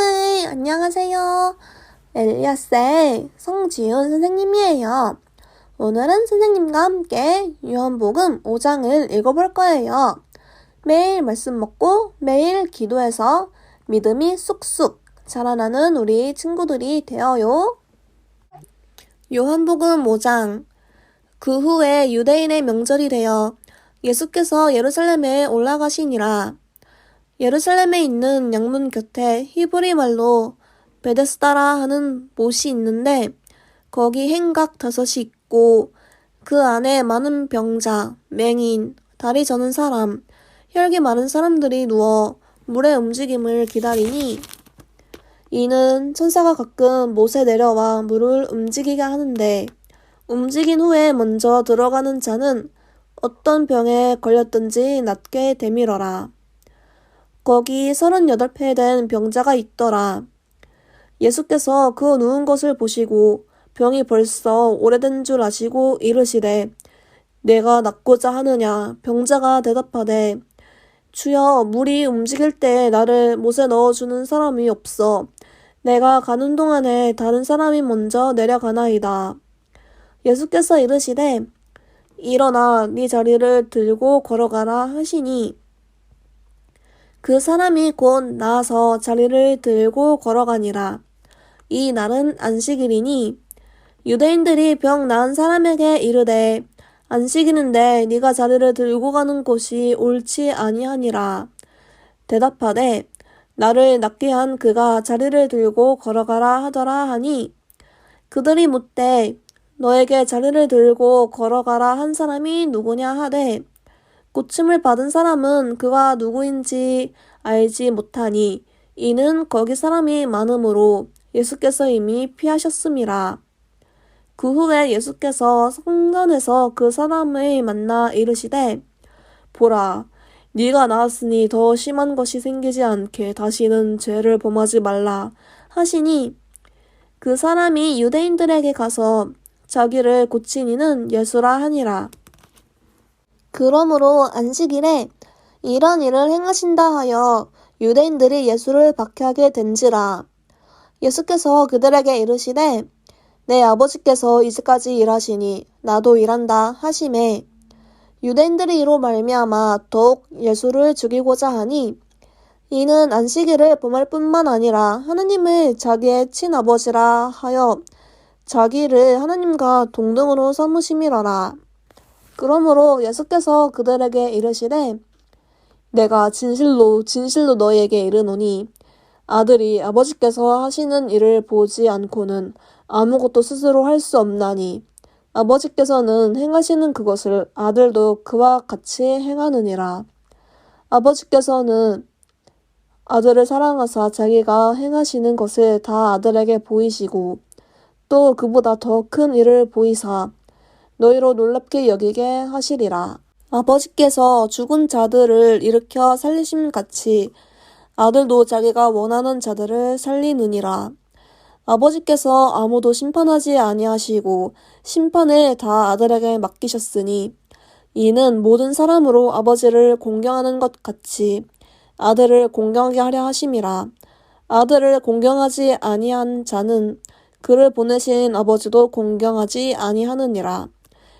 친구들, 안녕하세요. 엘리아스의 성지훈 선생님이에요. 오늘은 선생님과 함께 요한복음 5장을 읽어볼 거예요. 매일 말씀 먹고 매일 기도해서 믿음이 쑥쑥 자라나는 우리 친구들이 되어요. 요한복음 5장 그 후에 유대인의 명절이 되어 예수께서 예루살렘에 올라가시니라. 예루살렘에 있는 양문 곁에 히브리 말로 베데스다라 하는 못이 있는데 거기 행각 다섯이 있고 그 안에 많은 병자, 맹인, 다리 저는 사람, 혈기 마른 사람들이 누워 물의 움직임을 기다리니 이는 천사가 가끔 못에 내려와 물을 움직이게 하는데 움직인 후에 먼저 들어가는 자는 어떤 병에 걸렸든지 낫게 되밀어라. 거기 서른여덟 배된 병자가 있더라. 예수께서 그 누운 것을 보시고 병이 벌써 오래된 줄 아시고 이르시되 내가 낫고자 하느냐 병자가 대답하되 주여 물이 움직일 때 나를 못에 넣어주는 사람이 없어 내가 가는 동안에 다른 사람이 먼저 내려가나이다. 예수께서 이르시되 일어나 네 자리를 들고 걸어가라 하시니 그 사람이 곧 나아서 자리를 들고 걸어가니라. 이 날은 안식일이니 유대인들이 병 나은 사람에게 이르되 안식일인데 네가 자리를 들고 가는 곳이 옳지 아니하니라. 대답하되 나를 낫게 한 그가 자리를 들고 걸어가라 하더라 하니 그들이 묻되 너에게 자리를 들고 걸어가라 한 사람이 누구냐 하되 고침을 받은 사람은 그가 누구인지 알지 못하니 이는 거기 사람이 많으므로 예수께서 이미 피하셨음이라. 그 후에 예수께서 성전에서 그 사람을 만나 이르시되 보라 네가 나았으니 더 심한 것이 생기지 않게 다시는 죄를 범하지 말라 하시니 그 사람이 유대인들에게 가서 자기를 고치니는 예수라 하니라. 그러므로 안식일에 이런 일을 행하신다 하여 유대인들이 예수를 박해하게 된지라. 예수께서 그들에게 이르시되 내 아버지께서 이제까지 일하시니 나도 일한다 하심에 유대인들이 이로 말미암아 더욱 예수를 죽이고자 하니 이는 안식일을 범할 뿐만 아니라 하나님을 자기의 친아버지라 하여 자기를 하나님과 동등으로 삼으심이라라. 그러므로 예수께서 그들에게 이르시되 내가 진실로 진실로 너희에게 이르노니 아들이 아버지께서 하시는 일을 보지 않고는 아무것도 스스로 할 수 없나니 아버지께서는 행하시는 그것을 아들도 그와 같이 행하느니라. 아버지께서는 아들을 사랑하사 자기가 행하시는 것을 다 아들에게 보이시고 또 그보다 더 큰 일을 보이사 너희로 놀랍게 여기게 하시리라. 아버지께서 죽은 자들을 일으켜 살리심 같이 아들도 자기가 원하는 자들을 살리느니라. 아버지께서 아무도 심판하지 아니하시고 심판을 다 아들에게 맡기셨으니 이는 모든 사람으로 아버지를 공경하는 것 같이 아들을 공경하게 하려 하심이라. 아들을 공경하지 아니한 자는 그를 보내신 아버지도 공경하지 아니하느니라.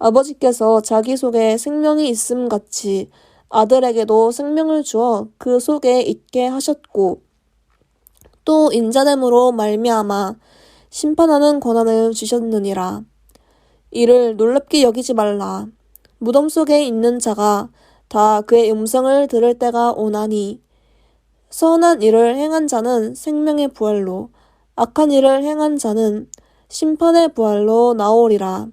아버지께서 자기 속에 생명이 있음 같이 아들에게도 생명을 주어 그 속에 있게 하셨고 또 인자됨으로 말미암아 심판하는 권한을 주셨느니라. 이를 놀랍게 여기지 말라. 무덤 속에 있는 자가 다 그의 음성을 들을 때가 오나니 선한 일을 행한 자는 생명의 부활로 악한 일을 행한 자는 심판의 부활로 나오리라.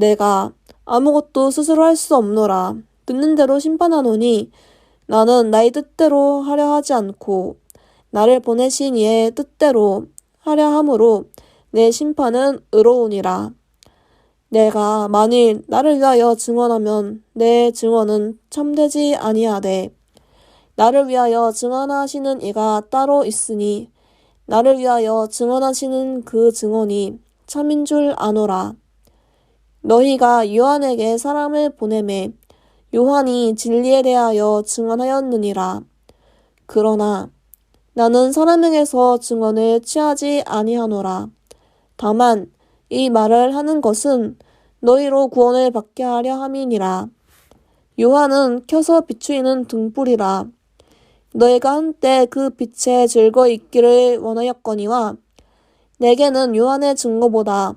내가 아무것도 스스로 할 수 없노라. 듣는 대로 심판하노니 나는 나의 뜻대로 하려 하지 않고 나를 보내신 이의 뜻대로 하려 함으로 내 심판은 의로우니라. 내가 만일 나를 위하여 증언하면 내 증언은 참되지 아니하되 나를 위하여 증언하시는 이가 따로 있으니 나를 위하여 증언하시는 그 증언이 참인 줄 아노라. 너희가 요한에게 사람을 보내매 요한이 진리에 대하여 증언하였느니라. 그러나 나는 사람에게서 증언을 취하지 아니하노라. 다만 이 말을 하는 것은 너희로 구원을 받게 하려 함이니라. 요한은 켜서 비추이는 등불이라. 너희가 한때 그 빛에 즐거이 있기를 원하였거니와 내게는 요한의 증거보다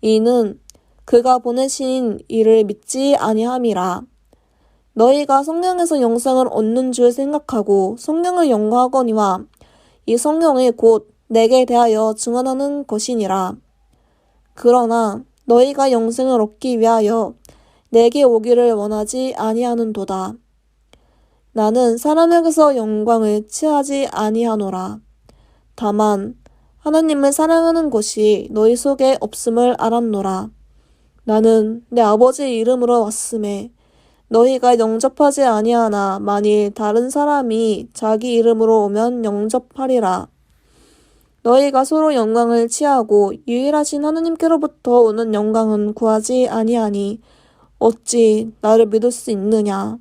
이는 그가 보내신 이를 믿지 아니함이라 너희가 성령에서 영생을 얻는 줄 생각하고 성령을 연구하거니와 이 성령이 곧 내게 대하여 증언하는 것이니라 그러나 너희가 영생을 얻기 위하여 내게 오기를 원하지 아니하는도다. 나는 사람에게서 영광을 취하지 아니하노라. 다만 하나님을 사랑하는 것이 너희 속에 없음을 알았노라. 나는 내 아버지의 이름으로 왔음에 너희가 영접하지 아니하나 만일 다른 사람이 자기 이름으로 오면 영접하리라. 너희가 서로 영광을 취하고 유일하신 하나님께로부터 오는 영광은 구하지 아니하니 어찌 나를 믿을 수 있느냐?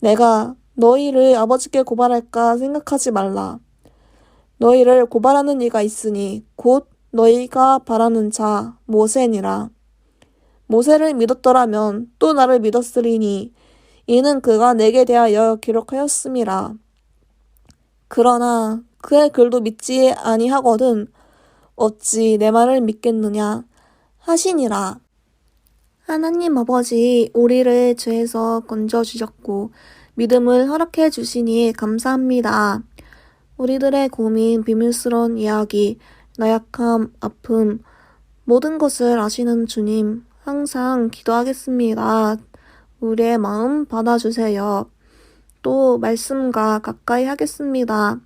내가 너희를 아버지께 고발할까 생각하지 말라. 너희를 고발하는 이가 있으니 곧 너희가 바라는 자 모세니라. 모세를 믿었더라면 또 나를 믿었으리니 이는 그가 내게 대하여 기록하였음이라. 그러나 그의 글도 믿지 아니하거든 어찌 내 말을 믿겠느냐 하시니라. 하나님 아버지 우리를 죄에서 건져 주셨고 믿음을 허락해 주시니 감사합니다. 우리들의 고민, 비밀스러운 이야기, 나약함, 아픔, 모든 것을 아시는 주님, 항상 기도하겠습니다. 우리의 마음 받아주세요. 또 말씀과 가까이 하겠습니다.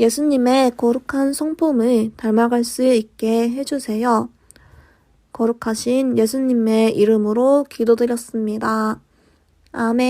예수님의 거룩한 성품을 닮아갈 수 있게 해주세요. 거룩하신 예수님의 이름으로 기도드렸습니다. 아멘.